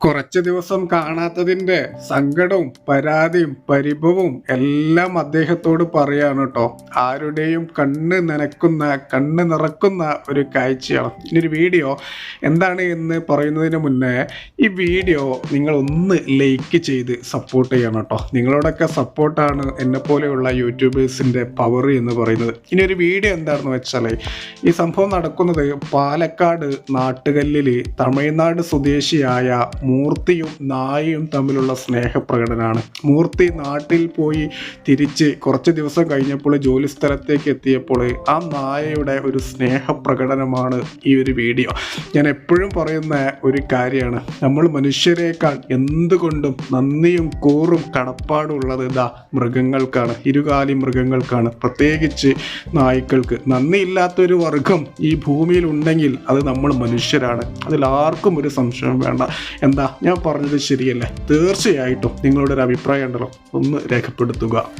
കുറച്ച് ദിവസം കാണാത്തതിന്റെ സങ്കടവും പരാതിയും പരിഭവവും എല്ലാം അദ്ദേഹത്തോട് പറയാണ് കേട്ടോ ആരുടെയും കണ്ണ് നനക്കുന്ന കണ്ണ് നിറക്കുന്ന ഒരു കാഴ്ചയാണ്. ഇനി ഒരു വീഡിയോ എന്താണ് എന്ന് പറയുന്നതിന് മുന്നേ ഈ വീഡിയോ നിങ്ങൾ ഒന്ന് ലൈക്ക് ചെയ്ത് സപ്പോർട്ട് ചെയ്യണം കേട്ടോ നിങ്ങളോടൊക്കെ സപ്പോർട്ടാണ് എന്നെ പോലെയുള്ള യൂട്യൂബേഴ്സിന്റെ പവർ എന്ന് പറയുന്നത്. ഇനി ഒരു വീഡിയോ എന്താണെന്ന് വെച്ചാൽ ഈ സംഭവം നടക്കുന്നത് പാലക്കാട് നാട്ടുകല്ലിൽ തമിഴ്നാട് സ്വദേശിയായ മൂർത്തിയും നായയും തമ്മിലുള്ള സ്നേഹപ്രകടനമാണ് മൂർത്തി നാട്ടിൽ പോയി തിരിച്ച് കുറച്ച് ദിവസം കഴിഞ്ഞപ്പോൾ ജോലി സ്ഥലത്തേക്ക് എത്തിയപ്പോൾ ആ നായയുടെ ഒരു സ്നേഹപ്രകടനമാണ് ഈ ഒരു വീഡിയോ. ഞാൻ എപ്പോഴും പറയുന്ന ഒരു കാര്യമാണ്. നമ്മൾ മനുഷ്യരെക്കാൾ എന്തുകൊണ്ടും നന്ദിയും കൂറും കടപ്പാടും ഉള്ളത് ഇതാ മൃഗങ്ങൾക്കാണ് ഇരുകാലി മൃഗങ്ങൾക്കാണ്. പ്രത്യേകിച്ച് നായ്ക്കൾക്ക്. നന്ദിയില്ലാത്തൊരു വർഗം ഈ ഭൂമിയിൽ ഉണ്ടെങ്കിൽ അത് നമ്മൾ മനുഷ്യരാണ്. അതിൽ ആർക്കും ഒരു സംശയം വേണ്ട. എന്താ? ഞാൻ പറഞ്ഞത് ശരിയല്ലേ? തീർച്ചയായിട്ടും നിങ്ങളുടെ ഒരു അഭിപ്രായം ഉണ്ടല്ലോ. ഒന്ന് രേഖപ്പെടുത്തുക.